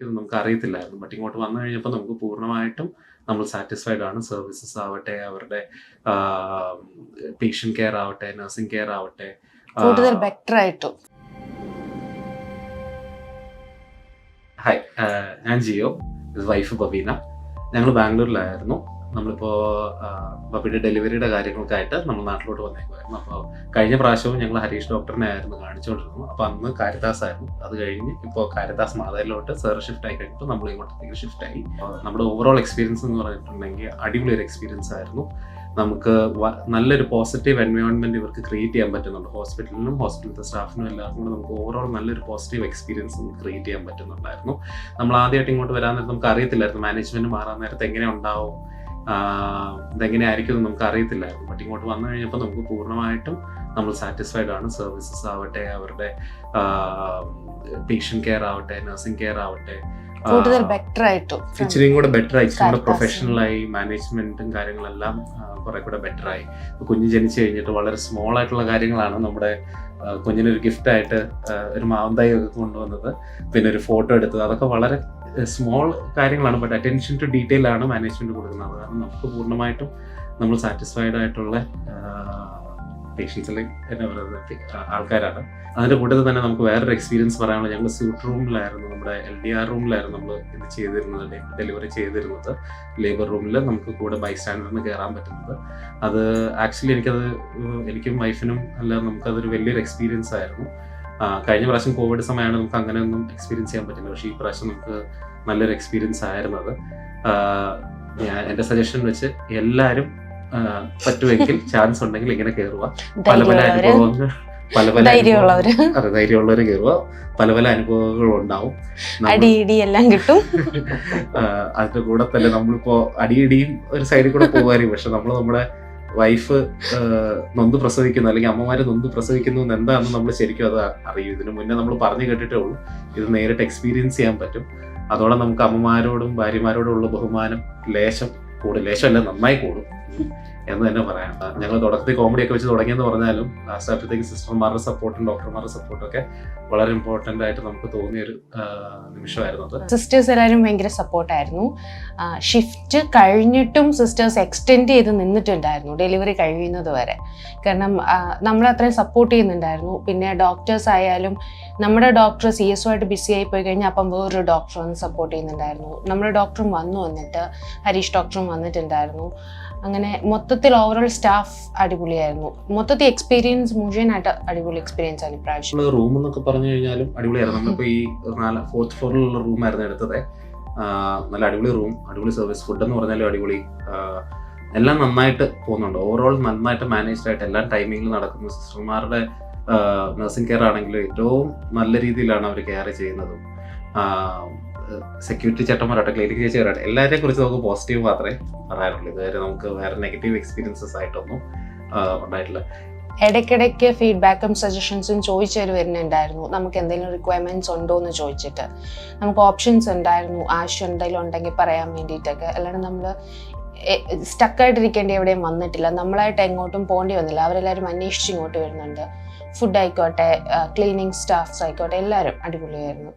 ആയിരിക്കും നമുക്ക് അറിയത്തില്ലായിരുന്നു ബട്ട് ഇങ്ങോട്ട് വന്നു കഴിഞ്ഞപ്പോൾ നമുക്ക് പൂർണമായിട്ടും നമ്മൾ സാറ്റിസ്ഫൈഡ് ആണ്. സർവീസസ് ആവട്ടെ അവരുടെ പേഷ്യന്റ് കെയർ ആവട്ടെ നഴ്സിംഗ് കെയർ ആവട്ടെ കൂടുതൽ ബെറ്റർ ആയിട്ടും. ഹായ് ഞാൻ ജിയോ. വൈഫ് ബബീന ഞങ്ങൾ ബാംഗ്ലൂരിലായിരുന്നു. നമ്മളിപ്പോൾ പപ്പിയുടെ ഡെലിവറിയുടെ കാര്യങ്ങൾക്കായിട്ട് നമ്മൾ നാട്ടിലോട്ട് വന്നേക്കുമായിരുന്നു അപ്പോൾ കഴിഞ്ഞ പ്രാവശ്യവും ഞങ്ങൾ ഹരീഷ് ഡോക്ടറിനെ ആയിരുന്നു കാണിച്ചുകൊണ്ടിരുന്നു അപ്പോൾ അന്ന് കാരിദാസ് ആയിരുന്നു. അത് കഴിഞ്ഞ് ഇപ്പോൾ കാരിദാസ് മാതയിലോട്ട് സർ ഷിഫ്റ്റ് ആയി കഴിഞ്ഞിട്ട് നമ്മൾ ഇങ്ങോട്ടേക്ക് ഷിഫ്റ്റ് ആയി. നമ്മുടെ ഓവറോൾ എക്സ്പീരിയൻസ് എന്ന് പറഞ്ഞിട്ടുണ്ടെങ്കിൽ അടിപൊളി ഒരു എക്സ്പീരിയൻസ് ആയിരുന്നു. നമുക്ക് നല്ലൊരു പോസിറ്റീവ് എൻവയോൺമെന്റ് ഇവർക്ക് ക്രിയേറ്റ് ചെയ്യാൻ പറ്റുന്നുണ്ട്. ഹോസ്പിറ്റലിനും ഹോസ്പിറ്റലിലെ സ്റ്റാഫിനും എല്ലാവർക്കും കൂടെ നമുക്ക് ഓവറോൾ നല്ലൊരു പോസിറ്റീവ് എക്സ്പീരിയൻസ് നമുക്ക് ക്രിയേറ്റ് ചെയ്യാൻ പറ്റുന്നുണ്ടായിരുന്നു. നമ്മൾ ആദ്യമായിട്ട് ഇങ്ങോട്ട് വരാൻ നേരത്ത് നമുക്ക് അറിയത്തില്ലായിരുന്നു. മാനേജ്മെന്റ് മാറാൻ നേരത്ത് എങ്ങനെ ഉണ്ടാവും? ആഹ് ഇതെങ്ങനെ ആയിരിക്കും എന്ന് നമുക്ക് അറിയത്തില്ലായിരുന്നു. ബട്ട് ഇങ്ങോട്ട് വന്നു കഴിഞ്ഞപ്പോൾ നമുക്ക് പൂർണമായിട്ടും നമ്മൾ സാറ്റിസ്ഫൈഡ് ആണ്. സർവീസസ് ആവട്ടെ അവരുടെ പേഷ്യൻ കെയർ ആവട്ടെ നഴ്സിംഗ് കെയർ ആവട്ടെ കൂടുതൽ ബെറ്റർ ആയിട്ടു. ഇച്ചിരിയും കൂടെ ബെറ്റർ ആയി. നമ്മുടെ പ്രൊഫഷണലായി പ്രൊഫഷണൽ ആയി. മാനേജ്മെന്റും കാര്യങ്ങളെല്ലാം കുറെ കൂടെ ബെറ്റർ ആയി. കുഞ്ഞ് ജനിച്ചു കഴിഞ്ഞിട്ട് വളരെ സ്മോൾ ആയിട്ടുള്ള കാര്യങ്ങളാണ് നമ്മുടെ കുഞ്ഞിനൊരു ഗിഫ്റ്റ് ആയിട്ട് ഒരു മാവന്തായി ഒക്കെ കൊണ്ടുവന്നത്. പിന്നെ ഒരു ഫോട്ടോ എടുത്തത്. അതൊക്കെ വളരെ സ്മോൾ കാര്യങ്ങളാണ് ബട്ട് അറ്റൻഷൻ ടു ഡീറ്റെയിൽ ആണ് മാനേജ്മെന്റ് കൊടുക്കുന്നത്. കാരണം നമുക്ക് പൂർണമായിട്ടും നമ്മൾ സാറ്റിസ്ഫൈഡ് ആയിട്ടുള്ള പേഷ്യൻസിൽ എന്നെ പറയുന്നത് ആൾക്കാരാണ്. അതിന്റെ കൂട്ടത്തിൽ തന്നെ നമുക്ക് വേറൊരു എക്സ്പീരിയൻസ് പറയാനുള്ളത് ഞങ്ങൾ സ്യൂട്ട് റൂമിലായിരുന്നു നമ്മുടെ എൽ ഡി ആർ റൂമിലായിരുന്നു നമ്മൾ ഇത് ചെയ്തിരുന്നത് ഡെലിവറി ചെയ്തിരുന്നത്. ലേബർ റൂമിൽ നമുക്ക് കൂടെ ബൈ സ്റ്റാൻഡറിന് കയറാൻ പറ്റുന്നത്. അത് ആക്ച്വലി എനിക്കത് എനിക്കും വൈഫിനും അല്ല നമുക്കതൊരു വലിയൊരു എക്സ്പീരിയൻസ് ആയിരുന്നു. കഴിഞ്ഞ പ്രാവശ്യം കോവിഡ് സമയമാണ് നമുക്ക് അങ്ങനെ ഒന്നും എക്സ്പീരിയൻസ് ചെയ്യാൻ പറ്റില്ല. പക്ഷേ ഈ പ്രാവശ്യം നമുക്ക് നല്ലൊരു എക്സ്പീരിയൻസ് ആയിരുന്നത് ഞാൻ എന്റെ സജഷൻ വെച്ച് എല്ലാവരും പറ്റുമെങ്കിൽ ചാൻസ് ഉണ്ടെങ്കിൽ ഇങ്ങനെ കയറുക പല പല അനുഭവങ്ങൾ പല പല ധൈര്യമുള്ളവര്. അതെ ധൈര്യമുള്ളവര് കയറുക പല പല അനുഭവങ്ങളും ഉണ്ടാവും. എല്ലാം കിട്ടും. അതിന്റെ കൂടെ തന്നെ നമ്മളിപ്പോ അടിയിടിയും ഒരു സൈഡിൽ കൂടെ പോകുമായിരിക്കും പക്ഷെ നമ്മൾ നമ്മുടെ വൈഫ് നൊന്ത് പ്രസവിക്കുന്നു അല്ലെങ്കിൽ അമ്മമാര് നൊന്ത് പ്രസവിക്കുന്നു എന്ന് എന്താണെന്ന് നമ്മൾ ശരിക്കും അത് അറിയൂ. ഇതിനു മുന്നേ നമ്മൾ പറഞ്ഞു കേട്ടിട്ടേ ഉള്ളൂ. ഇത് നേരിട്ട് എക്സ്പീരിയൻസ് ചെയ്യാൻ പറ്റും. അതോടെ നമുക്ക് അമ്മമാരോടും ഭാര്യമാരോടും ഉള്ള ബഹുമാനം ലേശം കൂടും. അല്ല നന്നായി കൂടും. എന്ന് തന്നെ പറയാം. ഞങ്ങൾ തുടക്കത്തിൽ കോമഡി ഒക്കെ വെച്ച് തുടങ്ങിയെന്ന് പറഞ്ഞാലും ലാസ്റ്റ് ആയപ്പോഴത്തേക്ക് സിസ്റ്റർമാരുടെ സപ്പോർട്ടും ഡോക്ടർമാരുടെ സപ്പോർട്ടും ഒക്കെ വളരെ ഇമ്പോർട്ടന്റ് ആയിട്ട് നമുക്ക് തോന്നിയ ഒരു നിമിഷമായിരുന്നു അത്. സിസ്റ്റേഴ്സ് എല്ലാവരും ഭയങ്കര സപ്പോർട്ടായിരുന്നു ഷിഫ്റ്റ് കഴിഞ്ഞിട്ടും സിസ്റ്റേഴ്സ് എക്സ്റ്റെൻഡ് ചെയ്ത് നിന്നിട്ടുണ്ടായിരുന്നു ഡെലിവറി കഴിയുന്നത് വരെ. കാരണം നമ്മൾ അത്രയും സപ്പോർട്ട് ചെയ്യുന്നുണ്ടായിരുന്നു. പിന്നെ ഡോക്ടേഴ്സ് ആയാലും നമ്മുടെ ഡോക്ടർ സി എസ് ആയിട്ട് ബിസി ആയി പോയി കഴിഞ്ഞാൽ അപ്പം വേറൊരു ഡോക്ടർ വന്ന് സപ്പോർട്ട് ചെയ്യുന്നുണ്ടായിരുന്നു. നമ്മുടെ ഡോക്ടറും വന്നു വന്നിട്ട് ഹരീഷ് ഡോക്ടറും വന്നിട്ടുണ്ടായിരുന്നു. അങ്ങനെ മൊത്തത്തിൽ ഓവറോൾ സ്റ്റാഫ് അടിപൊളിയായിരുന്നു. മൊത്തത്തിൽ എക്സ്പീരിയൻസ് മുഴുവനായിട്ട് അടിപൊളി എക്സ്പീരിയൻസ് ആണ് ഇപ്രാവശ്യം. റൂം എന്നൊക്കെ പറഞ്ഞു കഴിഞ്ഞാലും അടിപൊളിയായിരുന്നു. നമ്മളിപ്പോ ഈ നാല് ഫോർത്ത് ഫ്ലോറിലുള്ള റൂമായിരുന്നു എടുത്തത്. ആഹ് നല്ല അടിപൊളി റൂം അടിപൊളി സർവീസ് ഫുഡ് എന്ന് പറഞ്ഞാലും അടിപൊളി. എല്ലാം നന്നായിട്ട് പോകുന്നുണ്ട്. ഓവറോൾ നന്നായിട്ട് മാനേജ്ഡ് ആയിട്ട് എല്ലാ ടൈമിങ്ങിലും നടക്കുന്നു. സിസ്റ്റർമാരുടെ നഴ്സിംഗ് കെയർ ആണെങ്കിൽ ഏറ്റവും നല്ല രീതിയിലാണ് അവർ കെയർ ചെയ്യുന്നതും. സെക്യൂരിറ്റി ചേട്ടന്മാരാട്ടെ ക്ലിനിക് വരട്ടെ എല്ലാവരെയും കുറിച്ച് നമുക്ക് പോസിറ്റീവ് മാത്രമേ പറയാനുള്ളൂ. ഇതുവരെ നമുക്ക് വേറെ നെഗറ്റീവ് എക്സ്പീരിയൻസസ് ആയിട്ടൊന്നും ഉണ്ടായിട്ടില്ല. ഇടയ്ക്കിടയ്ക്ക് ഫീഡ്ബാക്കും സജഷൻസും ചോദിച്ചവർ വരുന്നുണ്ടായിരുന്നു. നമുക്ക് എന്തെങ്കിലും റിക്വയർമെന്റ്സ് ഉണ്ടോ എന്ന് ചോദിച്ചിട്ട്. നമുക്ക് ഓപ്ഷൻസ് ഉണ്ടായിരുന്നു. ആവശ്യം എന്തെങ്കിലും ഉണ്ടെങ്കിൽ പറയാൻ വേണ്ടിയിട്ടൊക്കെ. അല്ലാണ്ട് നമ്മൾ സ്റ്റക്കായിട്ടിരിക്കേണ്ടി എവിടെയും വന്നിട്ടില്ല. നമ്മളായിട്ട് എങ്ങോട്ടും പോകേണ്ടി വന്നില്ല. അവരെല്ലാവരും അന്വേഷിച്ച് ഇങ്ങോട്ട് വരുന്നുണ്ട്. ഫുഡ് ആയിക്കോട്ടെ ക്ലീനിങ് സ്റ്റാഫ്സ് ആയിക്കോട്ടെ എല്ലാവരും അടിപൊളിയായിരുന്നു.